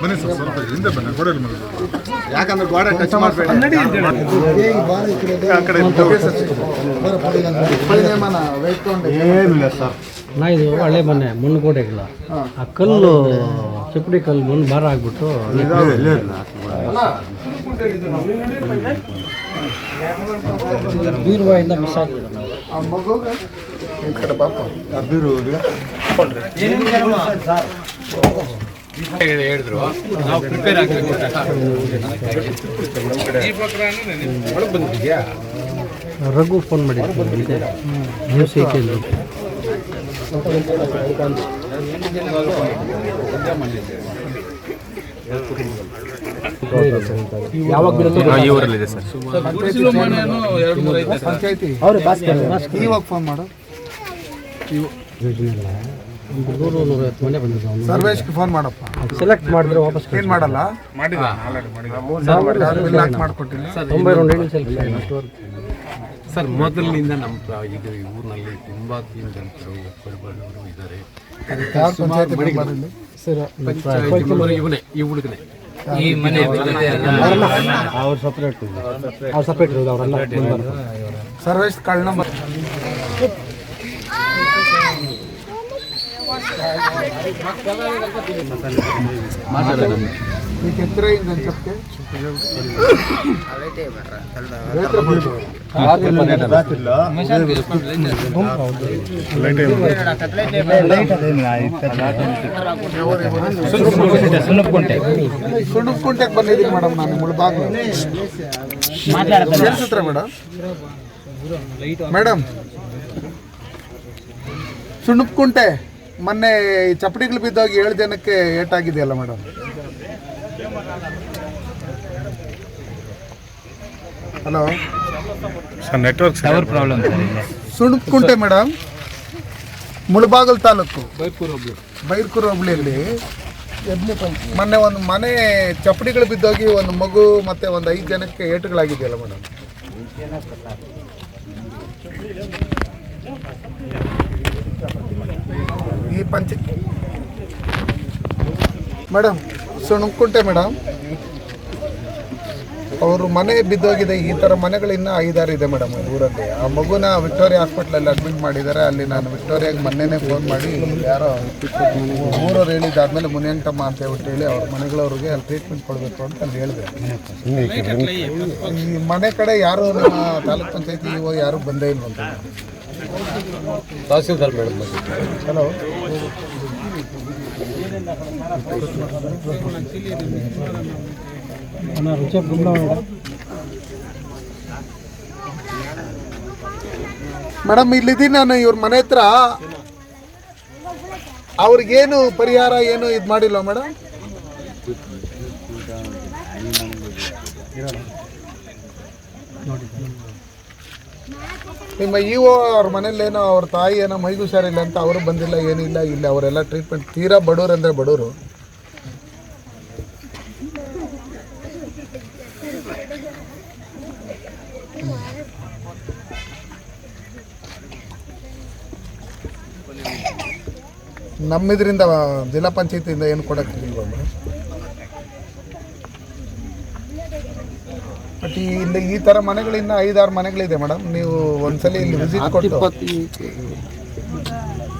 ಬನ್ನಿ ಸರ್ ಸ್ವಲ್ಪ ಹಿಂದೆ ಬನ್ನಿ ಮನೆ ಯಾಕಂದ್ರೆ ಗೋಡೆ ಟಚ್ ಮಾಡಬೇಡಿ. ಆ ಕಡೆ ಏನಿಲ್ಲ ಸರ್. ನಾ ಇದು ಹಳೆ ಮನೆ ಮುನ್ಗೋಡೆಗಳ ಆ ಕಲ್ಲು ಚಿಪ್ಪಡಿ ಕಲ್ಲು ಮುಂದ್ ಭಾರ ಆಗ್ಬಿಟ್ಟು ಬೀರುವಾಯಿಂದ ಮಿಸ್ ಆಗಿದೆ ಆ ಈ ಕಡೆ ಹೇಳಿದ್ರು ನಾವು ಪ್ರಿಪೇರ್ ಆಗಬೇಕು ಬಂದಿದ್ಯಾ ರಘು ಫೋನ್ ಮಾಡಿದ್ರು ಇದೆ ನ್ಯೂಸ್ ಏಕೆಂದು ಈ ಸರ್. ಅವ್ರು ಇವಾಗ ಫೋನ್ ಮಾಡು. ಸರ್ವೇಶ್ಗೆ ಫೋನ್ ಮಾಡಪ್ಪ. ಸೆಲೆಕ್ಟ್ ಮಾಡಿದ್ರೆ ವಾಪಸ್ ಏನ್ ಮಾಡಲ್ಲ? ಸರ್ ಮೊದಲಿನಿಂದ ನಮ್ಮ ಇದು ಈ ಊರಿನಲ್ಲಿ ತುಂಬ ದೀನದಲಿತರು ಪರಿಬಾಳವರು ಇದ್ದಾರೆ. ಇವನೇ ಈ ಹುಡುಗನೇ ಈ ಮನೆ ಅವ್ರು ಸಪ್ರೇಟ್ ಅವ್ರು ಸಪ್ರೇಟ್ ಇರೋದು ಅವರೆಲ್ಲ ಸರ್ವೇಶ್ ಕಳ್ಳ ನಂಬರ್ మీకు ఎంత అయిందని చెప్తే ಸುಣ್ಣುಕೊಂಟೆ ಬಂದಿದ್ದೀನಿ ಮೇಡಮ್ ನಾನು ಮೂಳು ಬಾಗ್ಲು ಕೇಳಿಸುತ್ತಾ ಮೇಡಮ್ ಮೇಡಮ್ ಸುಣ್ಣುಕೊಂಟೆ ಮೊನ್ನೆ ಈ ಚಪ್ಪಡಿಗಳು ಬಿದ್ದೋಗಿ ಏಳು ಜನಕ್ಕೆ ಏಟಾಗಿದೆಯಲ್ಲ madam? Hello? Sir network tower problem Sunnupkunte madam Mulbagal taluk. Bairkur ಹೋಬಳಿಯಲ್ಲಿ. ಮೊನ್ನೆ ಒಂದು ಮನೆ ಚಪ್ಪಡಿಗಳು ಬಿದ್ದೋಗಿ ಒಂದು ಮಗು ಮತ್ತೆ ಒಂದು ಐದು ಜನಕ್ಕೆ ಏಟುಗಳಾಗಿದೆಯಲ್ಲ ಮೇಡಮ್? ಈ ಪಂಚ ಮೇಡಮ್ ಸುಣುಕುಂಟೆ ಮೇಡಮ್ ಅವರು ಮನೆ ಬಿದ್ದೋಗಿದೆ, ಈ ಥರ ಮನೆಗಳು ಇನ್ನೂ ಐದಾರು ಇದೆ ಮೇಡಮ್ ಊರಲ್ಲಿ. ಆ ಮಗುನ ವಿಕ್ಟೋರಿಯಾ ಹಾಸ್ಪಿಟ್ಲಲ್ಲಿ ಅಡ್ಮಿಟ್ ಮಾಡಿದ್ದಾರೆ. ಅಲ್ಲಿ ನಾನು ವಿಕ್ಟೋರಿಯಾಗೆ ಮೊನ್ನೆನೇ ಫೋನ್ ಮಾಡಿ, ಯಾರೋ ಊರವ್ರು ಹೇಳಿದ್ದಾದ್ಮೇಲೆ ಮುನಿಯಂಟಮ್ಮ ಅಂತ ಹೇಳ್ಬಿಟ್ಟು ಹೇಳಿ ಅವ್ರ ಮನೆಗಳವ್ರಿಗೆ ಅಲ್ಲಿ ಟ್ರೀಟ್ಮೆಂಟ್ ಕೊಡಬೇಕು ಅಂತ ಅಲ್ಲಿ ಹೇಳಿದೆ ಈ ಮನೆ ಕಡೆ ಯಾರು ನಮ್ಮ ತಾಲೂಕು ಪಂಚಾಯತಿ ಇವಾಗ ಯಾರು ಬಂದೇ ಇಲ್ವಂತ ತಹಸೀಲ್ದಾರ್ ಮೇಡಮ್ ಹಲೋ. ರುಚಿ ಗುಂಡ ಮೇಡಮ್ ಇಲ್ಲಿದ್ದೀನಿ ನಾನು ಇವ್ರ ಮನೆ ಹತ್ರ. ಅವ್ರಿಗೇನು ಪರಿಹಾರ ಏನು ಇದು ಮಾಡಿಲ್ಲ ಮೇಡಮ್? ನಿಮ್ಮ ಇ ಒ ಅವ್ರ ಮನೇಲಿ ಏನೋ ಅವ್ರ ತಾಯಿ ಏನೋ ಮೈಗೆ ಹುಷಾರಿಲ್ಲ ಅಂತ ಅವರು ಬಂದಿಲ್ಲ, ಏನಿಲ್ಲ, ಇಲ್ಲ, ಅವರೆಲ್ಲ ಟ್ರೀಟ್ಮೆಂಟ್ ತೀರಾ ಬಡವ್ರು ಅಂದರೆ ಬಡವರು. ನಮ್ಮಿದ್ರಿಂದ ಜಿಲ್ಲಾ ಪಂಚಾಯತಿಯಿಂದ ಏನು ಕೊಡೋಕ್ಕಿಲ್ವಾ ಮೇಡಮ್ ಬಟ್ ಈ ಇಲ್ಲಿ ಈ ಥರ ಮನೆಗಳು ಇನ್ನೂ ಐದಾರು ಮನೆಗಳಿದೆ ಮೇಡಮ್ ನೀವು ಒಂದ್ಸಲಿ ಇಲ್ಲಿ ವಿಸಿಟ್ ಕೊಟ್ಟು.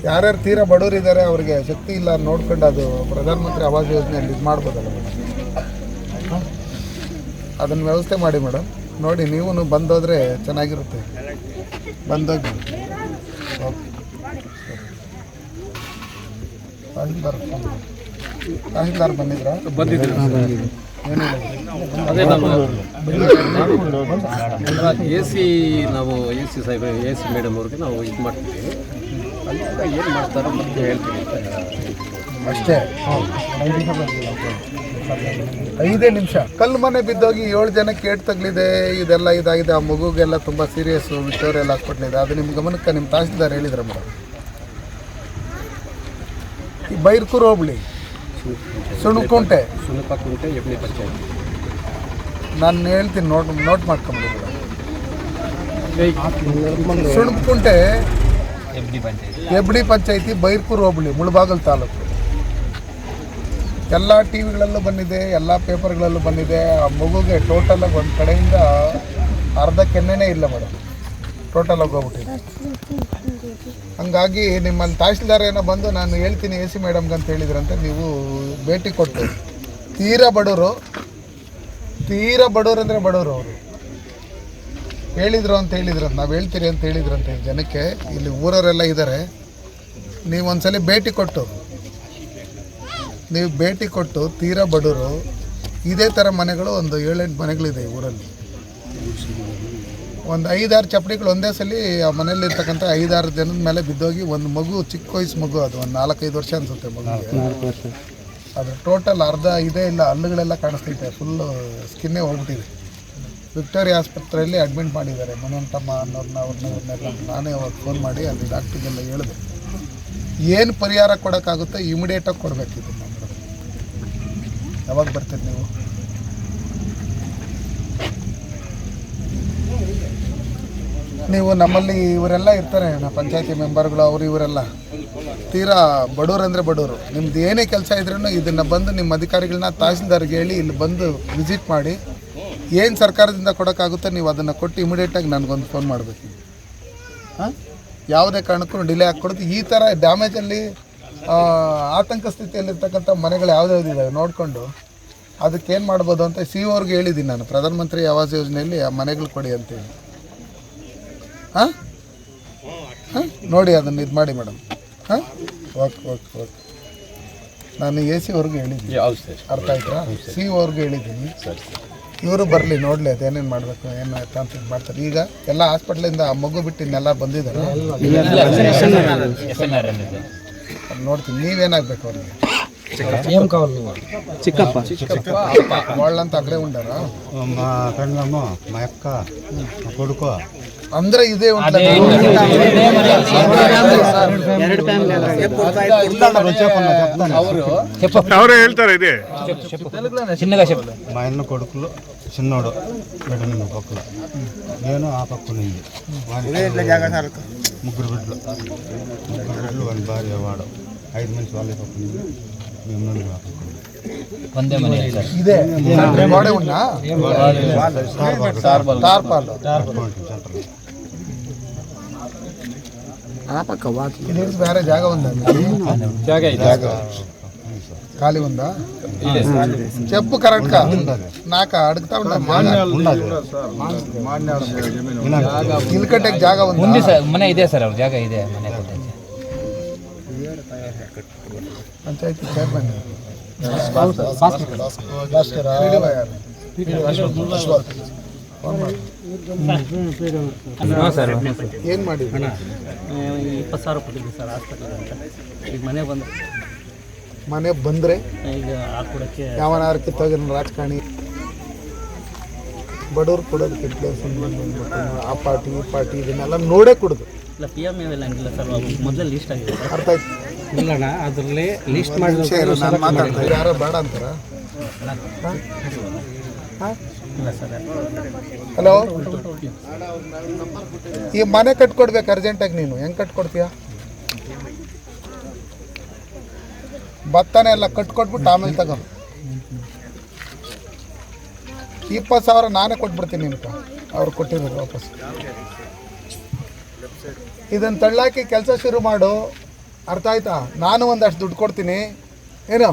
ಯಾರ್ಯಾರು ತೀರಾ ಬಡವರಿದ್ದಾರೆ, ಅವ್ರಿಗೆ ಶಕ್ತಿ ಇಲ್ಲ ನೋಡ್ಕೊಂಡು ಅದು ಪ್ರಧಾನಮಂತ್ರಿ ಆವಾಸ್ ಯೋಜನೆಯಲ್ಲಿ ಇದು ಮಾಡ್ಬೋದಲ್ಲ ಮೇಡಮ್ ಅದನ್ನು ವ್ಯವಸ್ಥೆ ಮಾಡಿ ಮೇಡಮ್ ನೋಡಿ ನೀವು ಬಂದೋದ್ರೆ ಚೆನ್ನಾಗಿರುತ್ತೆ. ಬಂದೋಗಿ. ಓಕೆ. ಬಂದಿದ್ರಾ? ಬಂದಿದ್ರು ಅದೇ ನಮ್ಮ ಎ ಸಿ ನಾವು ಎ ಸಿ ಸಾಹೇಬ್, ಎ ಸಿ ಮೇಡಮ್ ಅವ್ರಿಗೆ ನಾವು ಇದು ಮಾಡ್ತೀವಿ. ಅಲ್ಲಿಂದ ಏನು ಮಾಡ್ತಾರೋ ಮತ್ತೆ ಹೇಳ್ತೀವಿ ಅಷ್ಟೇ. ಐದೇ ನಿಮಿಷ. ಕಲ್ಲು ಮನೆ ಬಿದ್ದೋಗಿ ಏಳು ಜನಕ್ಕೆ ಕೇಟ್ ತಗಲಿದೆ, ಇದೆಲ್ಲ ಇದಾಗಿದೆ, ಆ ಮಗುಗೆಲ್ಲ ತುಂಬ ಸೀರಿಯಸ್ ಎಲ್ಲ ಇದೆ ಅದು ನಿಮ್ಮ ಗಮನಕ್ಕೆ ನಿಮ್ಮ ತಹಸೀಲ್ದಾರ್ ಹೇಳಿದ್ರೆ ಮೇಡಮ್? ಈ ಬೈರ್ಕೂರು ಹೋಬಳಿ ಸುಣುಕುಂಟೆ ಸುನಪ ಕುಂಟೆ ಎಬ್ಳಿ ಪಂಚಾಯತ್. ನಾನು ಹೇಳ್ತೀನಿ ನೋಟ್ ನೋಟ್ ಮಾಡ್ಕೊಂಬಿಡಿ. ಸುಣುಕುಂಟೆ ಎಬ್ಡಿ ಪಂಚಾಯತಿ. ಬೈರ್ಪುರ್ ಹೋಬಳಿ ಮುಳಬಾಗಲ್ ತಾಲೂಕು. ಎಲ್ಲ ಟಿ ವಿಗಳಲ್ಲೂ ಬಂದಿದೆ ಎಲ್ಲ ಪೇಪರ್ಗಳಲ್ಲೂ ಬಂದಿದೆ. ಆ ಮಗುಗೆ ಟೋಟಲಾಗಿ ಒಂದು ಕಡೆಯಿಂದ ಅರ್ಧ ಕೆನ್ನೆನೇ ಇಲ್ಲ ಮೇಡಮ್ ಟೋಟಲ್ ಹೋಗ್ಬಿಟ್ಟಿದೆ. ಹಂಗಾಗಿ ನಿಮ್ಮಲ್ಲಿ ತಹಶೀಲ್ದಾರ್ ಏನೋ ಬಂದು ನಾನು ಹೇಳ್ತೀನಿ ಎ ಸಿ ಮೇಡಮ್ಗೆ ಅಂತ ಹೇಳಿದ್ರಂತೆ, ನೀವು ಭೇಟಿ ಕೊಟ್ಟು. ತೀರಾ ಬಡವರು ತೀರಾ ಬಡವರು ಅಂದರೆ ಬಡವರು ಅವರು. ಹೇಳಿದ್ರು ಅಂತ ಹೇಳಿದ್ರು ನಾವು ಹೇಳ್ತೀರಿ ಅಂತ ಹೇಳಿದ್ರಂತೆ ಜನಕ್ಕೆ. ಇಲ್ಲಿ ಊರವರೆಲ್ಲ ಇದ್ದಾರೆ ನೀವು ಒಂದ್ಸಲ ಭೇಟಿ ಕೊಟ್ಟು. ನೀವು ಭೇಟಿ ಕೊಟ್ಟು, ತೀರಾ ಬಡವರು ಇದೇ ಥರ ಮನೆಗಳು ಒಂದು ಏಳೆಂಟು ಮನೆಗಳಿದೆ ಊರಲ್ಲಿ. ಒಂದು ಐದಾರು ಚಪ್ಪಡಿಗಳು ಒಂದೇ ಸಲ ಆ ಮನೇಲಿರ್ತಕ್ಕಂಥ ಐದಾರು ಜನದ ಮೇಲೆ ಬಿದ್ದೋಗಿ ಒಂದು ಮಗು ಚಿಕ್ಕ ವಯಸ್ಸು ಮಗು ಅದು ಒಂದು ನಾಲ್ಕೈದು ವರ್ಷ ಅನಿಸುತ್ತೆ ಮಗು ಅದು ಟೋಟಲ್ ಅರ್ಧ ಇದೇ ಇಲ್ಲ ಹಲ್ಲುಗಳೆಲ್ಲ ಕಾಣಿಸ್ತೈತೆ ಫುಲ್ಲು ಸ್ಕಿನ್ನೇ ಹೋಗ್ಬಿಟ್ಟಿದೆ. ವಿಕ್ಟೋರಿಯಾ ಆಸ್ಪತ್ರೆಯಲ್ಲಿ ಅಡ್ಮಿಟ್ ಮಾಡಿದ್ದಾರೆ ಮನೋಂಟಮ್ಮ ಅನ್ನೋರನ್ನ ಅವ್ರನ್ನ ಇವ್ರನ್ನೆಲ್ಲ ನಾನೇ ಅವಾಗ ಫೋನ್ ಮಾಡಿ ಅಲ್ಲಿ ಡಾಕ್ಟ್ರಿಗೆಲ್ಲ ಹೇಳಿದೆ. ಏನು ಪರಿಹಾರ ಕೊಡೋಕ್ಕಾಗುತ್ತೆ ಇಮಿಡಿಯೇಟಾಗಿ ಕೊಡಬೇಕಿದೆ ಯಾವಾಗ ಬರ್ತೀರಿ ನೀವು? ನೀವು ನಮ್ಮಲ್ಲಿ ಇವರೆಲ್ಲ ಇರ್ತಾರೆ, ನಮ್ಮ ಪಂಚಾಯತಿ ಮೆಂಬರ್ಗಳು ಅವರು ಇವರೆಲ್ಲ. ತೀರಾ ಬಡವರು ಅಂದರೆ ಬಡವರು. ನಿಮ್ದು ಏನೇ ಕೆಲಸ ಇದ್ರೂ ಇದನ್ನು ಬಂದು ನಿಮ್ಮ ಅಧಿಕಾರಿಗಳನ್ನ ತಹಸೀಲ್ದಾರ್ಗೆ ಹೇಳಿ ಇಲ್ಲಿ ಬಂದು ವಿಸಿಟ್ ಮಾಡಿ, ಏನು ಸರ್ಕಾರದಿಂದ ಕೊಡೋಕ್ಕಾಗುತ್ತೋ ನೀವು ಅದನ್ನು ಕೊಟ್ಟು ಇಮಿಡಿಯೇಟಾಗಿ ನನಗೊಂದು ಫೋನ್ ಮಾಡಬೇಕು. ಹಾಂ? ಯಾವುದೇ ಕಾರಣಕ್ಕೂ ಡಿಲೇ ಹಾಕ್ಕೊಡೋದು ಈ ಥರ ಡ್ಯಾಮೇಜಲ್ಲಿ ಆತಂಕ ಸ್ಥಿತಿಯಲ್ಲಿರ್ತಕ್ಕಂಥ ಮನೆಗಳು ಯಾವ್ದು ಇದ್ದಾವೆ ನೋಡಿಕೊಂಡು ಅದಕ್ಕೆ ಏನು ಮಾಡ್ಬೋದು ಅಂತ ಸಿ ಅವ್ರಿಗೆ ಹೇಳಿದ್ದೀನಿ ನಾನು. ಪ್ರಧಾನಮಂತ್ರಿ ಆವಾಸ್ ಯೋಜನೆಯಲ್ಲಿ ಆ ಮನೆಗಳು ಕೊಡಿ ಅಂತೇಳಿ. ಹಾಂ? ಹಾಂ? ನೋಡಿ ಅದನ್ನು ಇದು ಮಾಡಿ ಮೇಡಮ್. ಹಾಂ? Okay okay okay. ನಾನು ಎ ಸಿ ಅವ್ರಿಗೆ ಹೇಳಿದ್ದೀನಿ. ಅರ್ಥ ಆಯ್ತಾ? ಸಿ ಅವ್ರಿಗೆ ಹೇಳಿದ್ದೀನಿ. ಇವರು ಬರಲಿ ನೋಡಲಿ ಅದೇನೇನು ಮಾಡಬೇಕು ಏನು ಆಯ್ತಾ ಅಂತ ಇದು ಮಾಡ್ತಾರೆ. ಈಗ ಎಲ್ಲ ಹಾಸ್ಪಿಟ್ಲಿಂದ ಆ ಮಗು ಬಿಟ್ಟು ಇನ್ನೆಲ್ಲ ಬಂದಿದ್ದಾರೆ? ಅಲ್ಲಿ ನೋಡ್ತೀನಿ ನೀವೇನಾಗಬೇಕು ಅವ್ರಿಗೆ? ఏం కావాలి చిక్కప్ప వాళ్ళంతా అక్కడే ఉంటారా మా పెండ్లమ్మ మా యొక్క కొడుకు అందరూ ఇదే ఉంటారు వెళ్తారు ఇదే చిన్నగా చెప్పు మా ఇన్న కొడుకులు చిన్నోడు బిడ్డ నేను ఆ పక్క ముగ్గురు బిడ్డలు ముగ్గురు బిడ్డలు వాని భార్య వాడు ఐదు మంది వాళ్ళే పక్కన ఉంది మేము నలుగురు ఆ పక్కన ఉంది. ఇదే గోడ ఉన్నా తార్పాలు అకౌంటింగ్ సెంటర్ ఇది వేరే జాగా ఉందా ఖాళీ ఉందా చెప్పు కరెక్ట్ గా నాకు అడుగుతా ఉన్నా ఇల్లు కట్టే జాగా ఉంది ಸರ್ ಮನೆ ಇದೆ ಸರ್ ಅವ್ರ ಜಾಗ ಇದೆ ಮನೆ ಕೊಟ್ಟೈತೆ ಪಂಚಾಯತಿ ಚೇರ್ಮನ್ ಏನು ಮಾಡಿ ಇಪ್ಪತ್ತು ಸಾವಿರ ಕೊಟ್ಟಿದ್ವಿ ಸರ್ ಹಾಸ್ಪಿಟಲ್ ಅಂತ. ಈಗ ಮನೆ ಬಂದ ಮನೆ ಬಂದರೆ? ಈಗ ಹಾಕೊಡೋಕ್ಕೆ ಯಾವನಾರಕ್ಕೆ ತಗೊಂಡು ರಾಜಕಾರಣಿ? ಬಡವ್ರು ಕೊಡೋದು ಆ ಪಾರ್ಟಿ ಈ ಪಾರ್ಟಿ ಇದನ್ನೆಲ್ಲ ನೋಡೇ ಕೊಡೋದು. ಇಲ್ಲ ಪಿ ಎಂ ಇವೆಲ್ಲ ಹಂಗಿಲ್ಲ ಸರ್ ಮೊದಲೇ ಲೀಸ್ಟ್ ಆಗಿದೆ ಅರ್ಥ ಆಯ್ತು. ಇಲ್ಲಣ್ಣ ಅದರಲ್ಲಿ ಲಿಸ್ಟ್ ಮಾಡಿ ಯಾರೋ ಬೇಡ ಅಂತಾರ? ಹಲೋ ಈ ಮನೆ ಕಟ್ಕೊಡ್ಬೇಕು ಅರ್ಜೆಂಟಾಗಿ ನೀನು. ಹೆಂಗೆ ಕಟ್ಕೊಡ್ತೀಯ? ಭತ್ತನೇ ಎಲ್ಲ ಕಟ್ಕೊಟ್ಬಿಟ್ಟು ಆಮೇಲೆ ತಗೋ. ಇಪ್ಪತ್ತು ಸಾವಿರ ನಾನೇ ಕೊಟ್ಬಿಡ್ತೀನಿ ನಿನ್ಗೆ. ಅವ್ರು ಕೊಟ್ಟಿರೋದು ವಾಪಸ್. ಇದನ್ನು ತಳ್ಳಾಕಿ ಕೆಲಸ ಶುರು ಮಾಡು. ಅರ್ಥ ಆಯ್ತಾ? ನಾನು ಒಂದಷ್ಟು ದುಡ್ಡು ಕೊಡ್ತೀನಿ. ಏನು?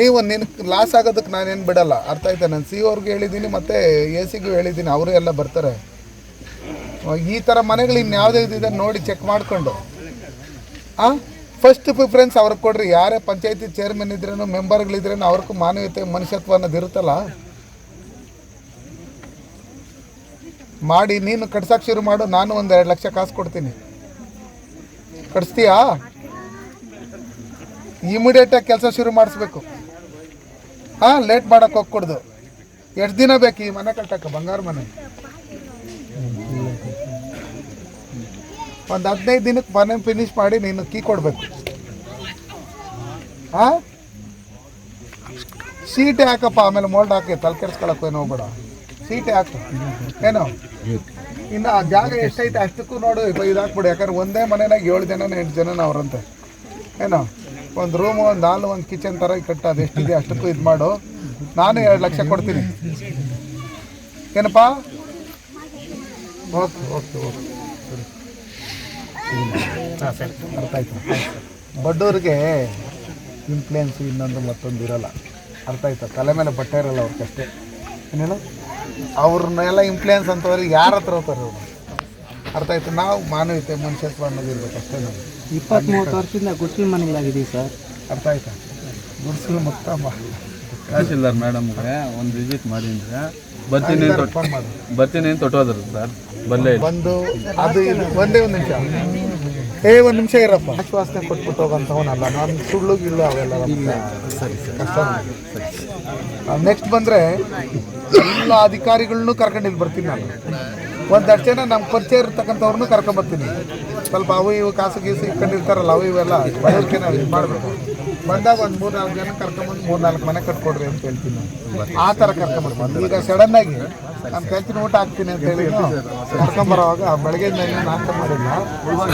ನೀವು ನಿನ್ ಲಾಸ್ ಆಗೋದಕ್ಕೆ ನಾನೇನು ಬಿಡಲ್ಲ. ಅರ್ಥ ಆಯ್ತಾ? ನಾನು ಸಿ ಅವ್ರಿಗೆ ಹೇಳಿದ್ದೀನಿ, ಮತ್ತು ಎ ಸಿಗೂ ಹೇಳಿದ್ದೀನಿ, ಅವರು ಎಲ್ಲ ಬರ್ತಾರೆ. ಈ ಥರ ಮನೆಗಳು ಇನ್ಯಾವುದೇ ಇದೆ ನೋಡಿ ಚೆಕ್ ಮಾಡಿಕೊಂಡು. ಹಾಂ ಫಸ್ಟ್ ಪ್ರಿಫರೆನ್ಸ್ ಅವ್ರಿಗೆ ಕೊಡ್ರಿ. ಯಾರೇ ಪಂಚಾಯತಿ ಚೇರ್ಮನ್ ಇದ್ರೇನು ಮೆಂಬರ್ಗಳಿದ್ರೇನು ಅವ್ರಿಗೂ ಮಾನವೀಯತೆ, ಮನುಷ್ಯತ್ವ ಅನ್ನೋದು ಇರುತ್ತಲ್ಲ? ಮಾಡಿ, ನೀನು ಕಟ್ಸಕ್ಕೆ ಶುರು ಮಾಡು, ನಾನು ಒಂದು ಎರಡು ಲಕ್ಷ ಕಾಸು ಕೊಡ್ತೀನಿ. ಕಟ್ಸ್ತೀಯಾ? ಇಮಿಡಿಯೇಟಾಗಿ ಕೆಲಸ ಶುರು ಮಾಡಿಸ್ಬೇಕು. ಹಾಂ ಲೇಟ್ ಮಾಡೋಕೆ ಹೋಗ್ಕೊಡ್ದು. ಎಷ್ಟು ದಿನ ಬೇಕು ಈ ಮನೆ ಕಟ್ಟಕ್ಕೆ ಬಂಗಾರ ಮನೆ. ಒಂದು ಹದಿನೈದು ದಿನಕ್ಕೆ ಮನೆ ಫಿನಿಶ್ ಮಾಡಿ ನೀನು ಕೀ ಕೊಡಬೇಕು. ಹಾಂ? ಸೀಟೆ ಹಾಕಪ್ಪ, ಆಮೇಲೆ ಮೋಲ್ಡ್ ಹಾಕಿ ತಲೆ ಏನು ಹೋಗ್ಬೇಡ. ಸೀಟೆ ಹಾಕು. ಏನು? ಇನ್ನು ಆ ಜಾಗ ಎಷ್ಟೈತೆ ಅಷ್ಟಕ್ಕೂ ನೋಡು ಇದು ಹಾಕ್ಬಿಡು. ಯಾಕಂದ್ರೆ ಒಂದೇ ಮನೆಯಾಗ ಏಳು ಜನನ ಎಂಟು ಜನನ ಅವ್ರಂತೆ. ಏನು? ಒಂದು ರೂಮು ಒಂದು ಹಾಲು ಒಂದು ಕಿಚನ್ ಥರ ಕಟ್ಟ ಅದು ಎಷ್ಟಿದೆ ಅಷ್ಟಕ್ಕೂ ಇದು ಮಾಡು. ನಾನು ಎರಡು ಲಕ್ಷ ಕೊಡ್ತೀನಿ. ಏನಪ್ಪ? Okay okay okay. ಅರ್ಥ ಆಯ್ತು ಬಡ್ಡವ್ರಿಗೆ ಇನ್ಫ್ಲೂಯೆನ್ಸ್ ಇನ್ನೊಂದು ಮತ್ತೊಂದು ಇರೋಲ್ಲ. ಅರ್ಥ ಆಯ್ತಾ ತಲೆ ಮೇಲೆ ಬಟ್ಟೆ ಇರಲ್ಲ ಅವ್ರಿಗಷ್ಟೇ. ಏನೇನು ಅವ್ರನ್ನೆಲ್ಲ ಇನ್ಫ್ಲೂಯೆನ್ಸ್ ಅಂತವ್ರಿಗೆ ಯಾರ ಹತ್ರ ಹೋಗ್ತಾರೆ ಅವರು? ಅರ್ಥ ಆಯ್ತು ನಾವು ಮಾನವೀಯತೆ ಮನುಷ್ಯತ್ವ ಅನ್ನೋದು ಇರಬೇಕು ಅಷ್ಟೇ ನಾವು ಇಪ್ಪತ್ತ್ಮೂವತ್ತು ವರ್ಷದಿಂದ ಗುಡಿಸಲು ಮನೆಗಳಾಗಿದ್ದೀವಿ ಸರ್. ಅರ್ಥ ಆಯ್ತಾ? ಗುಡ್ಸಲು ಮೊತ್ತ ತಹಸೀಲ್ದಾರ್ ಮೇಡಮ್ಗೆ ಒಂದು ವಿಸಿಟ್ ಮಾಡಿ ಅಂದ್ರೆ ಬರ್ತೀನಿ ಅಂತ ಬರ್ತೀನಿ ಅಂತ ಹೊಟ್ಟೋದ್ರು ಸರ್ ಬಲ್ಲೇ ಬಂದು ಅದು ಒಂದೇ ಒಂದು ನಿಮಿಷ. ಏ ಒಂದು ನಿಮಿಷ ಇರಪ್ಪ. ಆಶ್ವಾಸನೆ ಕೊಟ್ಬಿಟ್ಟು ಹೋಗಂತವನಲ್ಲ ನಾನು ಸುಳ್ಳು ಗಿಳ್ಳು ಅವೆಲ್ಲ ಸರಿ ಸರಿ. ಕಷ್ಟ ನೆಕ್ಸ್ಟ್ ಬಂದರೆ ಎಲ್ಲ ಅಧಿಕಾರಿಗಳನ್ನೂ ಕರ್ಕೊಂಡು ಇಲ್ಲಿ ಬರ್ತೀನಿ ನಾನು. ಒಂದಷ್ಟು ಜನ ನಮ್ಮ ಪರಿಚಯ ಇರ್ತಕ್ಕಂಥವ್ರನ್ನೂ ಕರ್ಕೊಂಬರ್ತೀನಿ ಸ್ವಲ್ಪ ಅವು ಇವು ಕಾಸು ಗೀಸು ಇಟ್ಕೊಂಡಿರ್ತಾರಲ್ಲ ಅವು ಇವೆಲ್ಲ ಬಡವ್ರಿಗೆ ನಾವು ಇದು ಮಾಡಬೇಕು. ಬಂದಾಗ ಒಂದು ಮೂರು ನಾಲ್ಕು ಜನ ಕರ್ಕೊಂಬಂದು ಮೂರು ನಾಲ್ಕು ಮನೆ ಕಟ್ಕೊಡ್ರಿ ಅಂತ ಹೇಳ್ತೀನಿ ನಾನು. ಆ ಥರ ಕರ್ಕೊಂಬರ್ಬಾರ್ದು ಈಗ ಸಡನ್ನಾಗಿ ನಾನು ಕಲ್ತಿನ ಊಟ ಹಾಕ್ತೀನಿ ಅಂತ ಹೇಳಿ ಕರ್ಕೊಂಬರೋವಾಗ ಬೆಳಗ್ಗೆ ನಾಷ್ಟ ಮಾಡಿಲ್ಲ.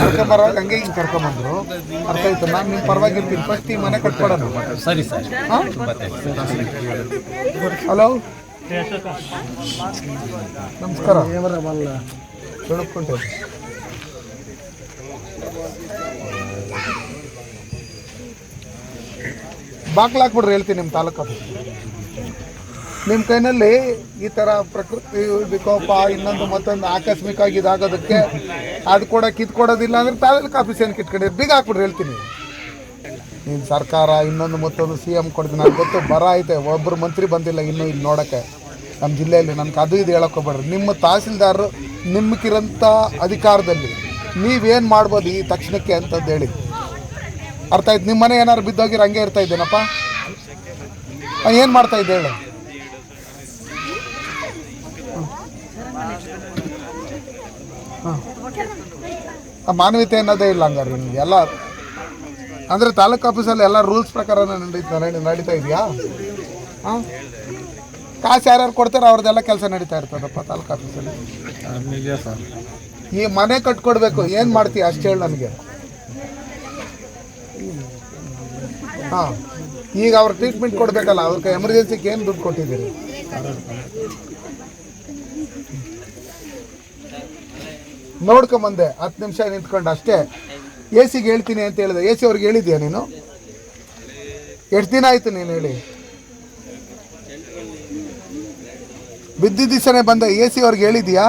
ಕರ್ಕೊಂಬರೋವಾಗ ಹಂಗೆ ಹಿಂಗೆ ಕರ್ಕೊಂಬಂದ್ರು. ಅರ್ಥ ಆಯ್ತು? ನಾನು ನಿಮ್ಮ ಪರವಾಗಿರ್ತೀನಿ. ಫಸ್ಟ್ ಈ ಮನೆ ಕಟ್ಕೊಡೋದು ಸರಿ ಸರ್. ಹಲೋ ನಮಸ್ಕಾರ. ತಿಳ್ಕೊಂಡೆ ಬಾಗ್ಲು ಹಾಕ್ಬಿಡ್ರಿ, ಹೇಳ್ತೀನಿ ನಿಮ್ಮ ತಾಲೂಕು ನಿಮ್ಮ ಕೈನಲ್ಲಿ ಈ ಥರ ಪ್ರಕೃತಿ ವಿಕೋಪ, ಇನ್ನೊಂದು ಮತ್ತೊಂದು ಆಕಸ್ಮಿಕವಾಗಿ ಇದಾಗೋದಕ್ಕೆ ಅದು ಕೂಡ ಇದು ಕೊಡೋದಿಲ್ಲ ಅಂದ್ರೆ ತಾಲೂಕು ಆಫೀಸ್ ಏನು ಕಿತ್ಕೊಂಡಿರಿ ಬೀಗ ಹಾಕ್ಬಿಡ್ರಿ, ಹೇಳ್ತೀನಿ. ನೀನು ಸರ್ಕಾರ ಇನ್ನೊಂದು ಮತ್ತೊಂದು ಸಿ ಎಂ ಕೊಡ್ತೀನಿ. ನನಗೆ ಗೊತ್ತು, ಬರ ಐತೆ. ಒಬ್ಬರು ಮಂತ್ರಿ ಬಂದಿಲ್ಲ ಇನ್ನೂ ಇಲ್ಲಿ ನೋಡೋಕ್ಕೆ. ನಮ್ಮ ಜಿಲ್ಲೆಯಲ್ಲಿ ನನಗೆ ಅದು ಇದು ಹೇಳೋಕೆ ಹೋಗ್ಬೇಡ್ರಿ. ನಿಮ್ಮ ತಹಸೀಲ್ದಾರರು ನಿಮ್ಮಕ್ಕಿರೋಂಥ ಅಧಿಕಾರದಲ್ಲಿ. ನೀವೇನು ಮಾಡ್ಬೋದು ಈ ತಕ್ಷಣಕ್ಕೆ ಅಂತಂದು ಹೇಳಿ. ಅರ್ಥ ಆಯ್ತು? ನಿಮ್ಮ ಮನೆ ಏನಾದ್ರು ಬಿದ್ದೋಗಿರೋ ಹಂಗೆ ಇರ್ತಾ ಇದ್ದೇನಪ್ಪ? ಏನು ಮಾಡ್ತಾ ಇದ್ದೆ ಹೇಳು. ಮಾನವೀಯತೆ ಅನ್ನೋದೇ ಇಲ್ಲ ಹಂಗಾರೆ ನಿಮ್ಗೆ. ಎಲ್ಲ ಅಂದರೆ ತಾಲೂಕು ಆಫೀಸಲ್ಲಿ ಎಲ್ಲ ರೂಲ್ಸ್ ಪ್ರಕಾರ ನಡೀತಾ ನಡಿ- ನಡೀತಾ ಇದೆಯಾ? ಹಾಂ? ಕಾಸು ಯಾರ್ಯಾರು ಕೊಡ್ತಾರೆ ಅವ್ರದ್ದೆಲ್ಲ ಕೆಲಸ ನಡೀತಾ ಇರ್ತದಪ್ಪ ತಾಲೂಕು ಆಫೀಸಲ್ಲಿ. ಸರ್. ಈ ಮನೆ ಕಟ್ಕೊಡ್ಬೇಕು. ಏನು ಮಾಡ್ತೀಯ ಅಷ್ಟು ಹೇಳಿ ನನಗೆ. ಹಾಂ. ಈಗ ಅವ್ರ ಟ್ರೀಟ್ಮೆಂಟ್ ಕೊಡಬೇಕಲ್ಲ, ಅವ್ರಿಗೆ ಎಮರ್ಜೆನ್ಸಿಗೆ ಏನು ದುಡ್ಡು ಕೊಟ್ಟಿದ್ದೀರಿ? ನೋಡ್ಕೊಂಬಂದೆ ಹತ್ತು ನಿಮಿಷ ನಿಂತ್ಕೊಂಡು ಅಷ್ಟೇ. ಎ ಸಿಗೆ ಹೇಳ್ತೀನಿ ಅಂತ ಹೇಳಿದೆ. ಎ ಸಿ ಅವ್ರಿಗೆ ಹೇಳಿದ್ಯಾ ನೀನು? ಎಷ್ಟು ದಿನ ಆಯಿತು ನೀನು ಹೇಳಿ? ಬಿದ್ದಿದ್ದ ದಿವಸನೇ ಬಂದೆ. ಎ ಸಿ ಅವ್ರಿಗೆ ಹೇಳಿದ್ಯಾ?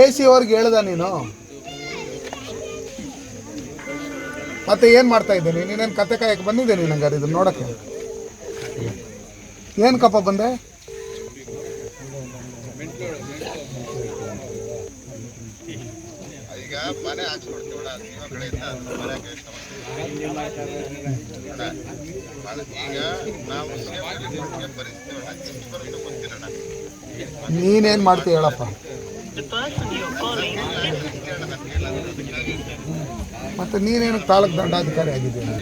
ಎ ಸಿ ಅವ್ರಿಗೆ ಹೇಳ್ದ ನೀನು? ಮತ್ತೆ ಏನು ಮಾಡ್ತಾ ಇದ್ದೆ ನೀನು ನೀನೇನು ಕತೆ ಕಾಯಕ್ಕೆ ಬಂದಿದ್ದೆ ನೀನು ಹಂಗಾರೆ ಇದನ್ನ ನೋಡೋಕ್ಕೆ? ಏನು ಕಪ್ಪ ಬಂದೆ? ನೀನೇನು ಮಾಡ್ತೀಯ ಹೇಳಪ್ಪ. ಮತ್ತೆ ನೀನೇನು ತಾಲೂಕು ದಂಡಾಧಿಕಾರಿ ಆಗಿದ್ದೀನಿ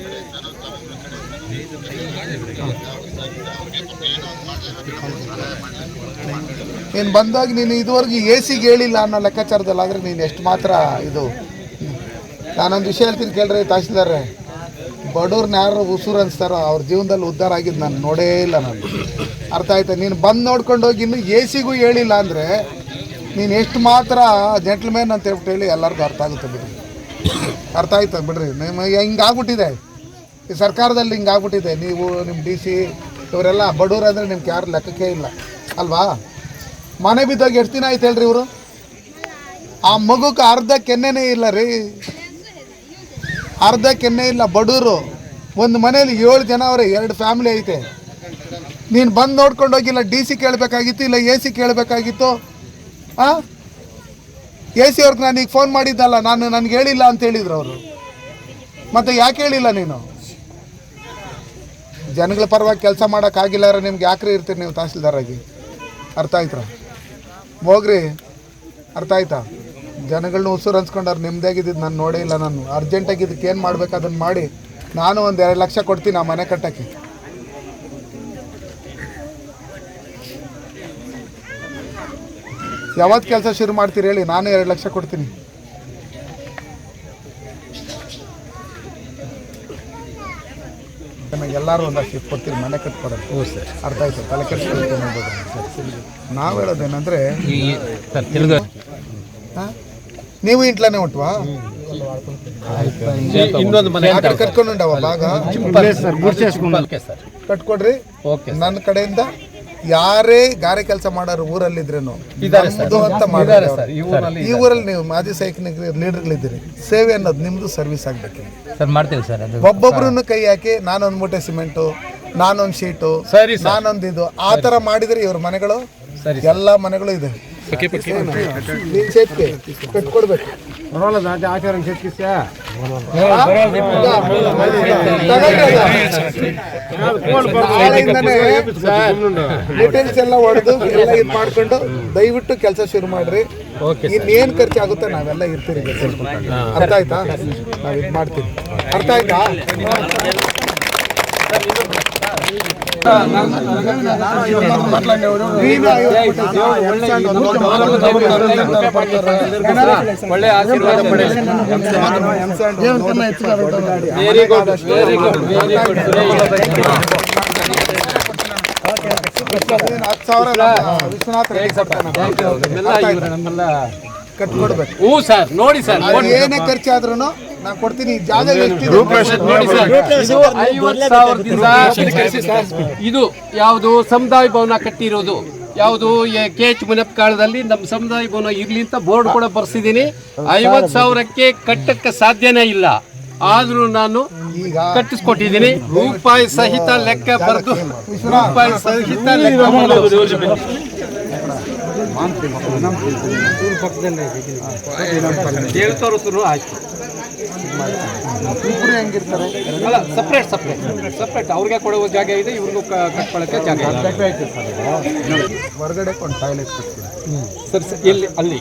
ನೀನು ಬಂದಾಗ ನೀನು ಇದುವರೆಗೂ ಎ ಸಿಗೆ ಹೇಳಿಲ್ಲ ಅನ್ನೋ ಲೆಕ್ಕಾಚಾರದಲ್ಲಿ ಆದರೆ ನೀನು ಎಷ್ಟು ಮಾತ್ರ ಇದು, ನಾನೊಂದು ವಿಷಯ ಹೇಳ್ತೀನಿ ಕೇಳ್ರಿ ತಹಸೀಲ್ದಾರ್ರೆ ಬಡವ್ರನ್ನ ಯಾರು ಉಸುರು ಅನಿಸ್ತಾರೋ ಅವ್ರ ಜೀವನದಲ್ಲಿ ಉದ್ಧಾರ ಆಗಿದ್ದು ನಾನು ನೋಡೇ ಇಲ್ಲ ನಾನು. ಅರ್ಥ ಆಯ್ತಾ? ನೀನು ಬಂದು ನೋಡ್ಕೊಂಡು ಹೋಗಿ ಇನ್ನು ಎ ಸಿಗೂ ಹೇಳಿಲ್ಲ ಅಂದರೆ ನೀನು ಎಷ್ಟು ಮಾತ್ರ ಜೆಂಟ್ಲ್ಮ್ಯಾನ್ ಅಂತ ಹೇಳ್ಬಿಟ್ಟು ಹೇಳಿ ಎಲ್ಲರಿಗೂ ಅರ್ಥ ಆಗುತ್ತೆ ಬಿಡ್ರಿ. ಅರ್ಥ ಆಯ್ತು ಬಿಡ್ರಿ? ನಿಮಗೆ ಹಿಂಗಾಗ್ಬಿಟ್ಟಿದೆ ಈ ಸರ್ಕಾರದಲ್ಲಿ ಹಿಂಗಾಗ್ಬಿಟ್ಟಿದೆ ನೀವು ನಿಮ್ಮ ಡಿ ಸಿ ಇವರೆಲ್ಲ ಬಡವ್ರು ಅಂದರೆ ನಿಮ್ಗೆ ಯಾರು ಲೆಕ್ಕಕ್ಕೆ ಇಲ್ಲ. ಅಲ್ವಾ? ಮನೆ ಬಿದ್ದಾಗ ಎಷ್ಟು ದಿನ ಆಯ್ತು ಹೇಳ್ರಿ ಇವರು? ಆ ಮಗುಕ್ಕೆ ಅರ್ಧ ಕೆನ್ನೆನೇ ಇಲ್ಲ ರೀ. ಅರ್ಧ ಕೆನ್ನೆ ಇಲ್ಲ ಬಡವರು. ಒಂದು ಮನೇಲಿ ಏಳು ಜನ ಅವರೇ, ಎರಡು ಫ್ಯಾಮಿಲಿ ಐತೆ. ನೀನು ಬಂದು ನೋಡ್ಕೊಂಡು ಹೋಗಿಲ್ಲ ಡಿ ಸಿ ಕೇಳಬೇಕಾಗಿತ್ತು, ಇಲ್ಲ ಎ ಸಿ ಕೇಳಬೇಕಾಗಿತ್ತು ಹಾಂ ಎ ಸಿ ಅವ್ರಿಗೆ ನಾನು ಈಗ ಫೋನ್ ಮಾಡಿದ್ದಲ್ಲ, ನಾನು ನನಗೆ ಹೇಳಿಲ್ಲ ಅಂತ ಹೇಳಿದ್ರು ಅವರು. ಮತ್ತೆ ಯಾಕೆ ಹೇಳಿಲ್ಲ ನೀನು? ಜನಗಳ ಪರವಾಗಿ ಕೆಲಸ ಮಾಡೋಕ್ಕಾಗಿಲ್ಲ ನಿಮ್ಗೆ ಯಾಕ್ರಿ ಇರ್ತೀರಿ ನೀವು ತಹಸೀಲ್ದಾರಾಗಿ? ಅರ್ಥ ಆಯ್ತಾ ಹೋಗ್ರಿ. ಅರ್ಥ ಆಯ್ತಾ? ಜನಗಳನ್ನ ಉಸಿರು ಅನ್ಸ್ಕೊಂಡವ್ರು ನಿಮ್ದಾಗಿದ್ದು ನಾನು ನೋಡೇ ಇಲ್ಲ ನಾನು. ಅರ್ಜೆಂಟಾಗಿ ಇದಕ್ಕೆ ಏನು ಮಾಡ್ಬೇಕು ಅದನ್ನು ಮಾಡಿ. ನಾನು ಒಂದು ಎರಡು ಲಕ್ಷ ಕೊಡ್ತೀನಿ ಆ ಮನೆ ಕಟ್ಟೋಕ್ಕೆ. ಯಾವತ್ತು ಕೆಲಸ ಶುರು ಮಾಡ್ತೀರಿ ಹೇಳಿ ನಾನು ಎರಡು ಲಕ್ಷ ಕೊಡ್ತೀನಿ. ಎಲ್ಲರೂ ಒಂದಷ್ಟು ಕೊಡ್ತೀರಿ ಮನೆ ಕಟ್ಕೊಡೋದು. ಹ್ಞೂ ಸರ್. ಅರ್ಥ ಆಯ್ತು ತಲೆ ಕೆಡಿಸ್ಕೊಳ್ತೀನಿ ನಾವು ಹೇಳೋದೇನಂದ್ರೆ ನೀವು ಇಂಟ್ಲೇ ಉಂಟವಾ ಕಟ್ಕೊಂಡುಂಡವ ಭಾಗ? Okay sir. ಕಟ್ಕೊಡ್ರಿ. ಓಕೆ ನನ್ನ ಕಡೆಯಿಂದ ಯಾರೇ ಗಾರೆ ಕೆಲಸ ಮಾಡೋರು ಊರಲ್ಲಿದ್ರೇನು. ನಮ್ದು ಅಂತ ಮಾಡಿದ್ದಾರೆ ಈ ಊರಲ್ಲಿ ನೀವು ಮಾಜಿ ಸೈನಿಕ ಲೀಡರ್ಗಳಿದ್ದೀರಿ. ಸೇವೆ ಅನ್ನೋದು ನಿಮ್ದು ಸರ್ವಿಸ್ ಆಗ್ಬೇಕು. ಸರ್ ಮಾಡ್ತೀವಿ ಸರ್ ಅದು. ಒಬ್ಬೊಬ್ರನ್ನು ಕೈ ಹಾಕಿ ನಾನೊಂದು ಮೂಟೆ ಸಿಮೆಂಟು ನಾನೊಂದು ಶೀಟು ನಾನೊಂದು ಇದು. ಆ ಥರ ಮಾಡಿದ್ರೆ ಇವ್ರ ಮನೆಗಳು ಎಲ್ಲ ಮನೆಗಳು ಇದೆ. ಕಟ್ಕೊಡ್ಬೇಕು. ಡೀಟೇಲ್ಸ್ ಎಲ್ಲ ಹೊಡೆದು ಎಲ್ಲ ಇದು ಮಾಡ್ಕೊಂಡು ದಯವಿಟ್ಟು ಕೆಲಸ ಶುರು ಮಾಡ್ರಿ. ಇನ್ನೇನ್ ಆಗುತ್ತೆ ನಾವೆಲ್ಲ ಇರ್ತೀರಿ. ಅರ್ಥ ಆಯ್ತಾ? ನಾವ್ ಇದು ಮಾಡ್ತೀವಿ. ಅರ್ಥ ಆಯ್ತಾ? ಒಳ್ಳೆ ಆಶೀರ್ವಾದ ಪಡೆಯಲಿ very good very good very good ನೀನು ಹತ್ತು ಸಾವಿರ ವಿಶ್ವನಾಥ್ ರೆಡ್ಡಿ ಕೊಡ್ತಾನೆ. ನಮ್ಮೆಲ್ಲ ಕಟ್ಕೊಡ್ಬೇಕು ಹ್ಞೂ ಸರ್ ನೋಡಿ ಸರ್ ಅದು ಏನೇ ಖರ್ಚಾದ್ರೂ ನಾನು ಕೊಡ್ತೀನಿ. ಜಾಗ ಎಷ್ಟಿದೆ? ಇದು ಐವತ್ತು ಸಾವಿರದಿಂದ ಇದು ಯಾವುದು ಸಮುದಾಯ ಭವನ ಕಟ್ಟಿರೋದು. ಯಾವುದು ಕೆ ಎಚ್ ಮುನಪ್ ಕಾಲದಲ್ಲಿ ನಮ್ಮ ಸಮುದಾಯ ಭವನ ಇರ್ಲಿ ಅಂತ ಬೋರ್ಡ್ ಕೂಡ ಬರ್ಸಿದ್ದೀನಿ. ಐವತ್ ಸಾವಿರಕ್ಕೆ ಕಟ್ಟಕ್ಕೆ ಸಾಧ್ಯನೇ ಇಲ್ಲ. ಆದ್ರೂ ನಾನು ಈಗ ಕಟ್ಟಿಸ್ಕೊಟ್ಟಿದ್ದೀನಿ. ರೂಪಾಯಿ ಸಹಿತ ಲೆಕ್ಕ ಬರೆದು ರೂಪಾಯಿ ಸಹಿತ ಲೆಕ್ಕ ಬರೆದು. ಆಯ್ತು ಹೆಂಗಿರ್ತಾರೆ? ಅಲ್ಲ ಸಪ್ರೇಟ್ ಸಪ್ರೇಟ್ ಸಪ್ರೇಟ್ ಅವ್ರಿಗೆ ಕೊಡುವ ಜಾಗ ಇದೆ ಇವ್ರಿಗೂ ಕಟ್ಕೊಳ್ಳೋಕ್ಕೆ ಜಾಗ ಇದೆ. ಹೊರಗಡೆ ಒಂದು ಟಾಯ್ಲೆಟ್ ಸರ್ ಎಲ್ಲಿ ಅಲ್ಲಿ.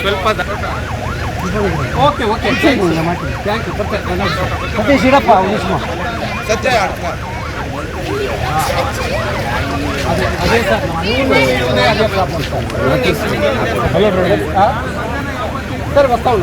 ಸ್ವಲ್ಪ okay okay thank you thank you Satish ಇಡಪ್ಪ ಉಳಿಸ್ಮ ಅದೇ ಸರ್ ಇವನೇ ಅದೇ ಪ್ರಾಬ್ಲಮ್ ಸರ್ ಬರ್ತಾವಣ